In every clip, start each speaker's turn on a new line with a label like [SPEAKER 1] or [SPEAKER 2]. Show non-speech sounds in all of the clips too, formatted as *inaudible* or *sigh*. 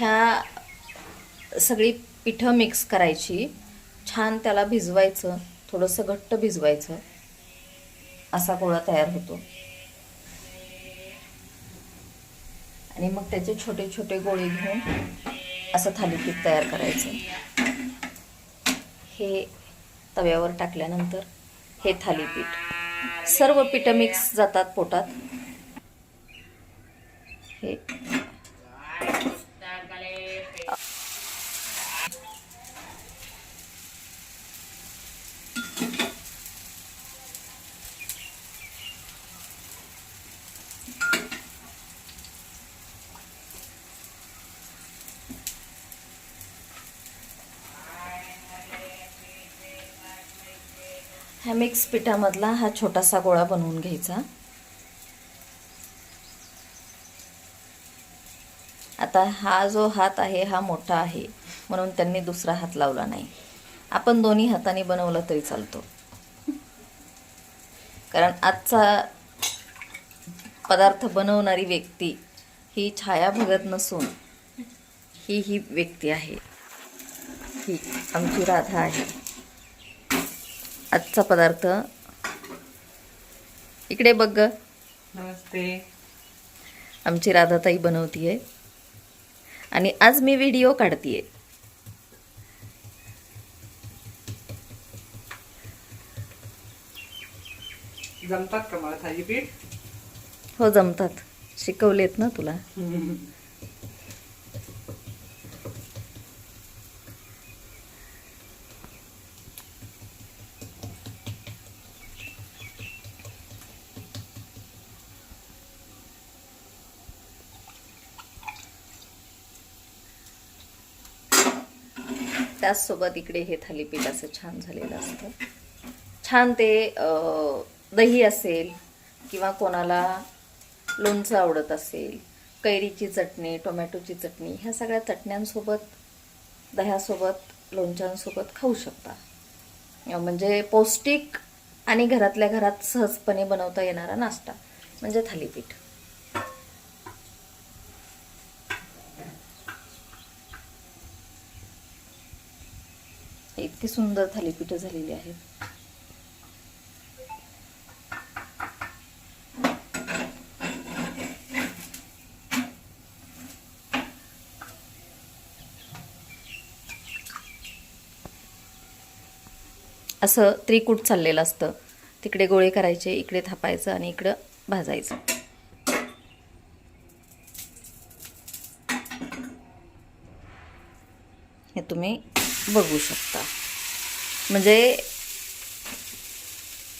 [SPEAKER 1] ह्या सगळी पिठं मिक्स करायची. छान त्याला भिजवायचं. थोडंसं घट्ट भिजवायचं. असा गोळा तयार होतो. आणि मग त्याचे छोटे छोटे गोळे घेऊन असं थालीपीठ तयार करायचं. हे तव्यावर टाकल्यानंतर हे थालीपीठ. सर्व पिठं मिक्स जातात पोटात. हे ह्या मिक्स पिठामधला हा छोटासा गोळा बनवून घ्यायचा. आता हा जो हात आहे हा मोठा आहे म्हणून त्यांनी दुसरा हात लावला नाही. आपण दोन्ही हाताने बनवलं तरी चालतो. कारण आजचा पदार्थ बनवणारी व्यक्ती ही छाया भगत नसून ही ही व्यक्ती आहे. ही आमची राधा आहे. आजचा पदार्थ. इकडे बघ ग.
[SPEAKER 2] नमस्ते.
[SPEAKER 1] आमची राधाताई बनवतीये. आणि आज मी व्हिडिओ काढतीये.
[SPEAKER 2] जमतात का मला थालीपीठ?
[SPEAKER 1] हो जमतात. शिकवलेत ना तुला. *laughs* त्याचसोबत इकडे हे थालीपीठ असं छान झालेलं असतं. छान ते दही असेल किंवा कोणाला लोणचं आवडत असेल कैरीची चटणी टोमॅटोची चटणी ह्या सगळ्या चटण्यांसोबत दह्यासोबत लोणच्यांसोबत खाऊ शकता. म्हणजे पौष्टिक आणि घरातल्या घरात सहजपणे बनवता येणारा नाश्ता म्हणजे थालीपीठ. इतकी सुंदर थालीपीठं झालेली आहेत. असं त्रिकूट चाललेलं असतं. तिकडे गोळे करायचे इकडे थापायचं आणि इकडं भाजायचं. हे तुम्ही बघू शकता. म्हणजे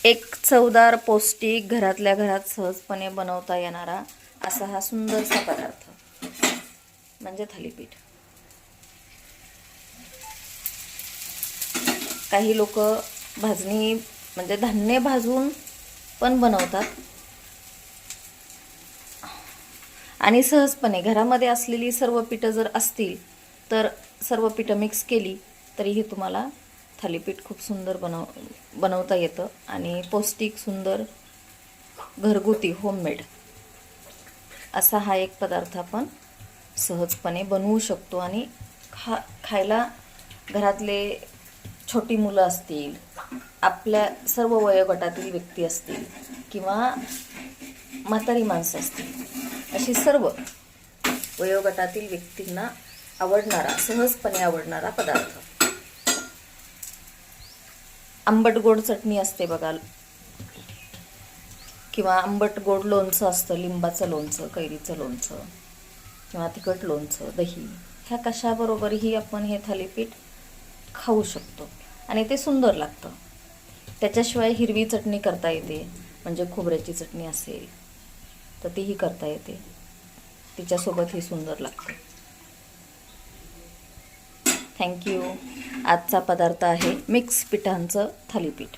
[SPEAKER 1] एक चवदार पौष्टिक घरातल्या घरात सहजपणे बनवता येणारा असा हा सुंदरसा पदार्थ. म्हणजे थालीपीठ. काही लोक भाजणी म्हणजे धान्य भाजून पण बनवतात. आणि सहजपणे घरामध्ये असलेली सर्व पिठं जर असतील तर सर्व पिठं मिक्स केली तरीही तुम्हाला थालीपीठ खूप सुंदर बनव बनवता येतं आणि पौष्टिक सुंदर घरगुती होममेड असा हा एक पदार्थ आपण सहजपणे बनवू शकतो आणि खा खायला घरातले छोटी मुलं असतील आपल्या सर्व वयोगटातील व्यक्ती असतील किंवा म्हातारी माणसं असतील अशी सर्व वयोगटातील व्यक्तींना आवडणारा सहजपणे आवडणारा पदार्थ. आंबट गोड चटणी असते बघा किंवा आंबट गोड लोणचं असतं लिंबाचं लोणचं कैरीचं लोणचं किंवा तिखट लोणचं दही ह्या कशाबरोबरही आपण हे थालीपीठ खाऊ शकतो. आणि ते सुंदर लागतं. त्याच्याशिवाय हिरवी चटणी करता येते म्हणजे खोबऱ्याची चटणी असेल तर तीही करता येते. तिच्यासोबत ही सुंदर लागतं. थँक्यू. आजचा पदार्थ आहे मिक्स पिठांचं थालीपीठ.